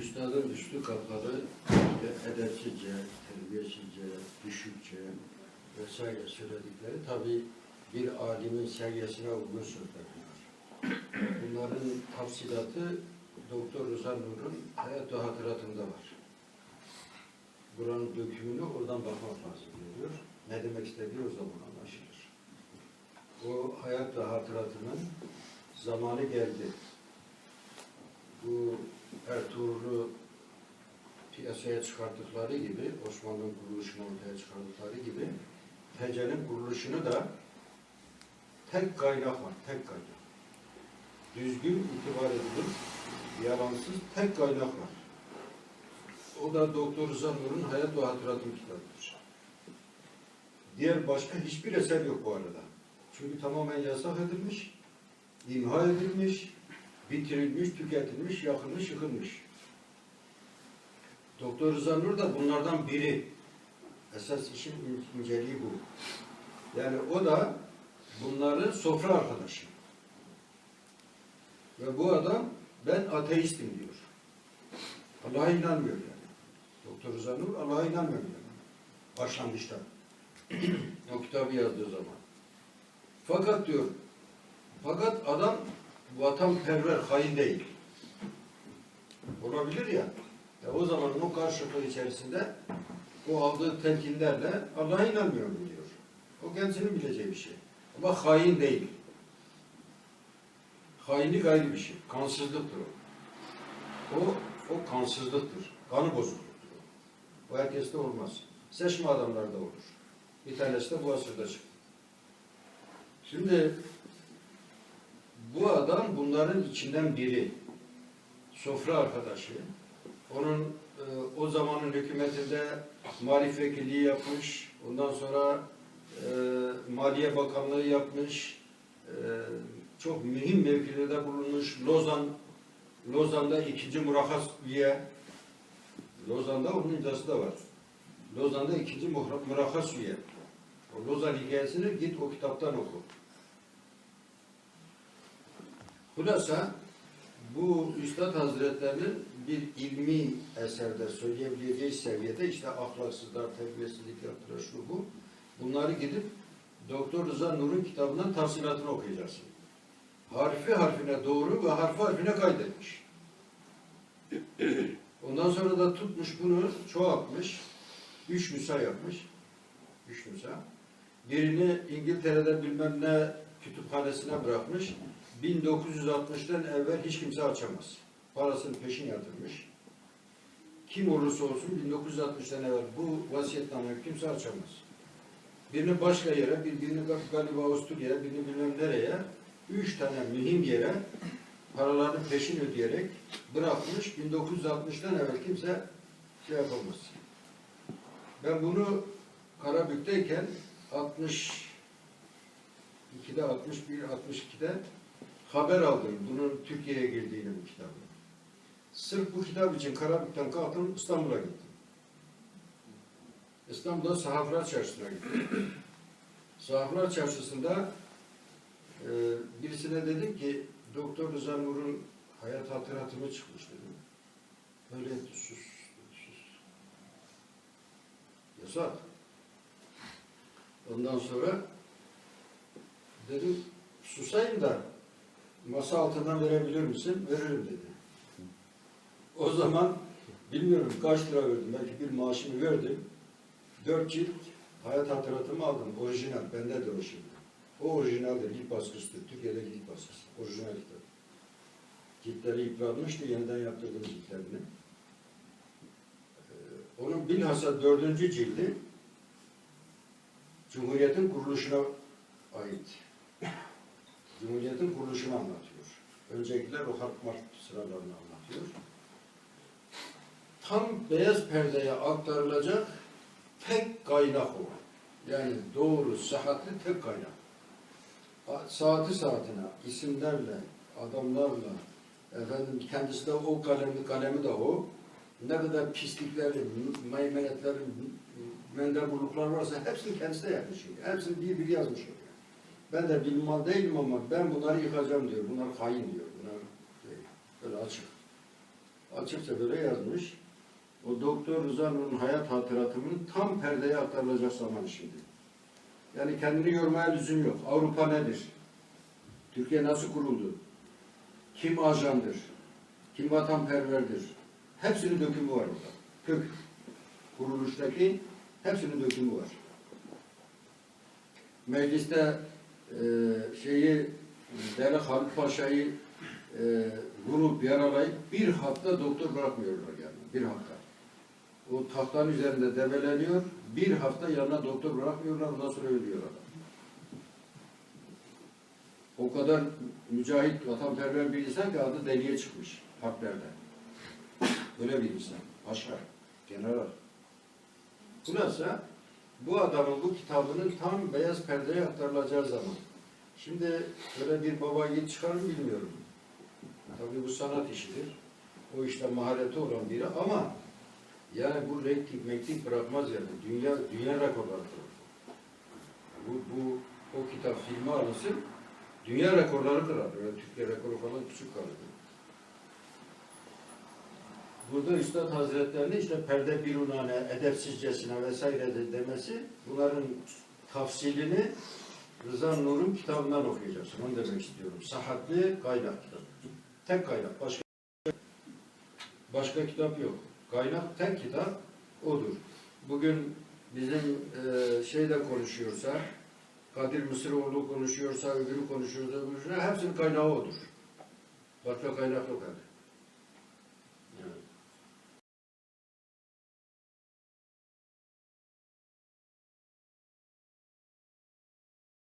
Üstadın üstü kapalı ve edepsizce, terbiyesizce, düşükçe vesaire söyledikleri tabi bir alimin seviyesine uygun sözler bunlar. Bunların tafsilatı Doktor Rıza Nur'un hayat ve hatıratında var. Buranın dökümünü oradan bakmak lazım diyor. Ne demek istediği o zaman anlaşılır. O hayat ve hatıratının zamanı geldi. Bu Ertuğrul'u piyasaya çıkarttıkları gibi, Osmanlı'nın kuruluşunu ortaya çıkarttıkları gibi TC'nin kuruluşunu da tek kaynak var, tek kaynak. Düzgün itibar edilir, yalansız tek kaynak var. O da Doktor Rıza Nur'un Hayat ve Hatıratım kitabıdır. Diğer başka hiçbir eser yok bu arada. Çünkü tamamen yasak edilmiş, imha edilmiş, bitirilmiş, tüketilmiş, yakılmış, yıkılmış. Doktor Rıza Nur da bunlardan biri. Esas işin in- inceliği bu. Yani o da bunların sofra arkadaşı. Ve bu adam ben ateistim diyor. Allah'a inanmıyor yani. Doktor Rıza Nur Allah'a inanmıyor yani. Başlangıçta. o kitabı yazdığı zaman. Fakat diyor, fakat adam vatanperver, hain değil. Olabilir ya. ya o zaman o karşılıklı içerisinde o aldığı telkinlerle Allah'a inanmıyorum diyor. O kendisinin bileceği bir şey. Ama hain değil. Hainlik ayrı bir şey. Kansızlıktır o. O, o kansızlıktır. Kanı bozukluktur o. O herkeste olmaz. Seçme adamlarda olur. Bir tanesi de bu asırda çıktı. Şimdi bu adam bunların içinden biri. Sofra arkadaşı. Onun e, o zamanın hükümetinde marif vekilliği yapmış. Ondan sonra e, Maliye Bakanlığı yapmış. E, çok mühim mevkilerde bulunmuş. Lozan Lozan'da ikinci murakas üye. Lozan'da onun imzası da var. Lozan'da ikinci murakas üye. O Lozan hikayesini git o kitaptan oku. Hulasa bu Üstad Hazretlerinin bir ilmi eserde söyleyebileceği seviyede işte ahlaksızlar, terbiyesizlik yaptılar bu. Bunları gidip Doktor Rıza Nur'un kitabından tafsilatını okuyacaksın. Harfi harfine doğru ve harfi harfine kaydetmiş. Ondan sonra da tutmuş bunu çoğaltmış. Üç nüsa yapmış. Üç nüsa. Birini İngiltere'de bilmem ne kütüphanesine bırakmış. 1960'tan evvel hiç kimse açamaz. Parasını peşin yatırmış. Kim olursa olsun 1960'tan evvel bu vasiyetnameyi kimse açamaz. Birini başka yere, bir- birini galiba Avusturya'ya, birini bilmem nereye, üç tane mühim yere paralarını peşin ödeyerek bırakmış. 1960'tan evvel kimse şey yapamaz. Ben bunu Karabük'teyken 62'de, 61, 62'de haber aldım bunun Türkiye'ye girdiğini bu kitabın. Sırf bu kitap için Karabük'ten kalktım İstanbul'a gittim. İstanbul'da Sahaflar Çarşısı'na gittim. Sahaflar Çarşısı'nda e, birisine dedim ki Doktor Rıza Nur'un hayat hatıratımı çıkmış dedim. Böyle sus, sus. Yasak. Ondan sonra dedim susayım da masa altından verebilir misin? Veririm dedi. O zaman bilmiyorum kaç lira verdim. Belki bir maaşımı verdim. Dört cilt hayat hatıratımı aldım. Orijinal. Bende de o şimdi. O orijinaldir. İlk baskısıdır. Türkiye'de ilk baskısı. Orijinal kitap. Ciltleri yıpranmıştı. Yeniden yaptırdım ciltlerini. Ee, onun bilhassa dördüncü cildi Cumhuriyet'in kuruluşuna ait. Cumhuriyet'in kuruluşunu anlatıyor. Öncekiler o harp mark sıralarını anlatıyor. Tam beyaz perdeye aktarılacak tek kaynak o. Yani doğru, sıhhatli tek kaynak. Saati saatine, isimlerle, adamlarla, efendim kendisi de o kalemi, kalemi de o. Ne kadar pislikleri, meymenetleri, mendeburluklar varsa hepsini kendisi de yapmış. Hepsini bir bir yazmış. Ben de bilmem değilim ama ben bunları yıkacağım diyor. Bunlar hain diyor. Bunlar şey, böyle açık. açıkça böyle yazmış. O Doktor Rıza hayat hatıratının tam perdeye aktarılacak zamanı şimdi. Yani kendini yormaya lüzum yok. Avrupa nedir? Türkiye nasıl kuruldu? Kim ajandır? Kim vatanperverdir? Hepsinin dökümü var orada. Kök. Kuruluştaki hepsinin dökümü var. Mecliste e, şeyi Deli Halil Paşa'yı e, vurup yaralayıp bir hafta doktor bırakmıyorlar yani. Bir hafta. O tahtların üzerinde debeleniyor. Bir hafta yanına doktor bırakmıyorlar. Ondan sonra ölüyor adam. O kadar mücahit, vatanperver bir insan ki adı deliye çıkmış harplerde. Böyle bir insan. Paşa, general. Bunasa bu adamın bu kitabının tam beyaz perdeye aktarılacağı zaman. Şimdi böyle bir baba yiğit çıkar mı bilmiyorum. Tabii bu sanat işidir. O işte mahareti olan biri ama yani bu renklik meklik bırakmaz yani. Dünya, dünya rekorları kırır. Bu, bu, o kitap filme alınsın, dünya rekorları kırar. Öyle Türkiye rekoru falan küçük kalır. Burada Üstad Hazretlerinin işte perde birunane, edepsizcesine vesaire de demesi bunların tafsilini Rıza Nur'un kitabından okuyacaksın. Onu demek istiyorum. Sahatli kaynak kitabı. Tek kaynak. Başka başka kitap yok. Kaynak tek kitap odur. Bugün bizim e, şeyde konuşuyorsa, Kadir Mısıroğlu konuşuyorsa, öbürü konuşuyorsa, öbürü, hepsinin kaynağı odur. Başka kaynak yok yani.